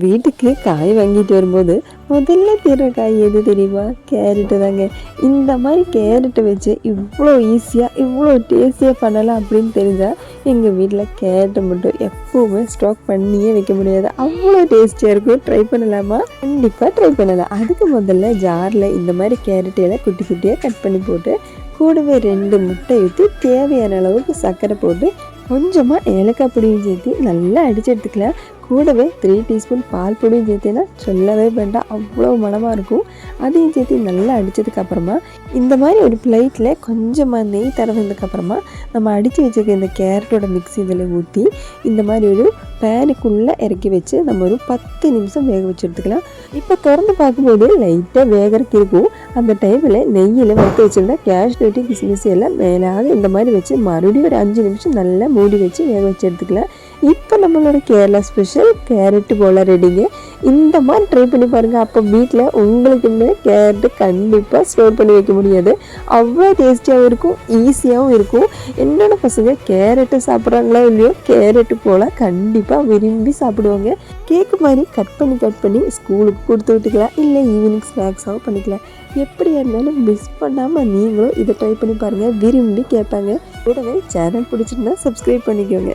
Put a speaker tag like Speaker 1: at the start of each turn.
Speaker 1: வீட்டுக்கு காய் வாங்கிட்டு வரும்போது முதல்ல தீர்ற காய் எது தெரியுமா? கேரட்டு தாங்க. இந்த மாதிரி கேரட்டை வச்சு இவ்வளோ ஈஸியாக இவ்வளோ டேஸ்டியாக பண்ணலாம் அப்படின்னு தெரிஞ்சால் எங்கள் வீட்டில் கேரட்டை மட்டும் எப்போவுமே ஸ்டாக் பண்ணியே வைக்க முடியாது. அவ்வளோ டேஸ்டியாக இருக்கும். ட்ரை பண்ணலாமா? கண்டிப்பாக ட்ரை பண்ணலாம். அதுக்கு முதல்ல ஜாரில் இந்த மாதிரி கேரட்டையெல்லாம் குட்டி குட்டியாக கட் பண்ணி போட்டு கூடவே ரெண்டு முட்டை ஊற்றி தேவையான அளவுக்கு சர்க்கரை போட்டு கொஞ்சமாக ஏலக்காய் பொடியும் சேர்த்து நல்லா அடித்து எடுத்துக்கலாம். கூடவே த்ரீ டீஸ்பூன் பால் பொடியும் சேர்த்தேன்னா சொல்லவே வேண்டாம். அவ்வளோ மனமாக இருக்கும். அதையும் சேர்த்து நல்லா அடித்ததுக்கப்புறமா இந்த மாதிரி ஒரு பிளேட்டில் கொஞ்சமாக நெய் தடவினதுக்கப்புறமா நம்ம அடித்து வச்சுருக்க இந்த கேரட்டோட மிக்ஸ் இதில் ஊற்றி இந்த மாதிரி ஒரு பேனுக்குள்ளே இறக்கி வச்சு நம்ம ஒரு பத்து நிமிஷம் வேக வச்சு எடுத்துக்கலாம். இப்போ திறந்து பார்க்கும்போது லைட்டாக வேகறதுக்கு இருக்கும். அந்த டைமில் நெய்யில் வறுத்து வச்சுருந்தா கேஷ் நட்டு கிஸ்மிஸ் எல்லாம் மேலாக இந்த மாதிரி வச்சு மறுபடியும் ஒரு அஞ்சு நிமிஷம் நல்லா மூடி வச்சு வேக வச்சு எடுத்துக்கலாம். இப்போ நம்மளோட கேரளா ஸ்பெஷல் கேரட்டு போல் ரெடிங்க இந்த மாதிரி ட்ரை பண்ணி பாருங்கள் அப்போ வீட்டில் உங்களுக்குமே கேரட்டு கண்டிப்பாக ஸ்டோர் பண்ணி வைக்க முடியாது. அவ்வளோ டேஸ்டியாகவும் இருக்கும் ஈஸியாகவும் இருக்கும். என்னோட பசங்க கேரட்டு சாப்பிட்றாங்களோ இல்லையோ கேரட்டு போல் கண்டிப்பாக விரும்பி சாப்பிடுவாங்க. கேக்கு மாதிரி கட் பண்ணி கட் பண்ணி ஸ்கூலுக்கு கொடுத்து விட்டுக்கலாம். இல்லை ஈவினிங் ஸ்நாக்ஸாகவும் பண்ணிக்கலாம். எப்படியா இருந்தாலும் மிஸ் பண்ணாமல் நீங்களும் இதை ட்ரை பண்ணி பாருங்கள் விரும்பி கேட்பாங்க. கூடவே சேனல் பிடிச்சிருந்தா சப்ஸ்கிரைப் பண்ணிக்கோங்க.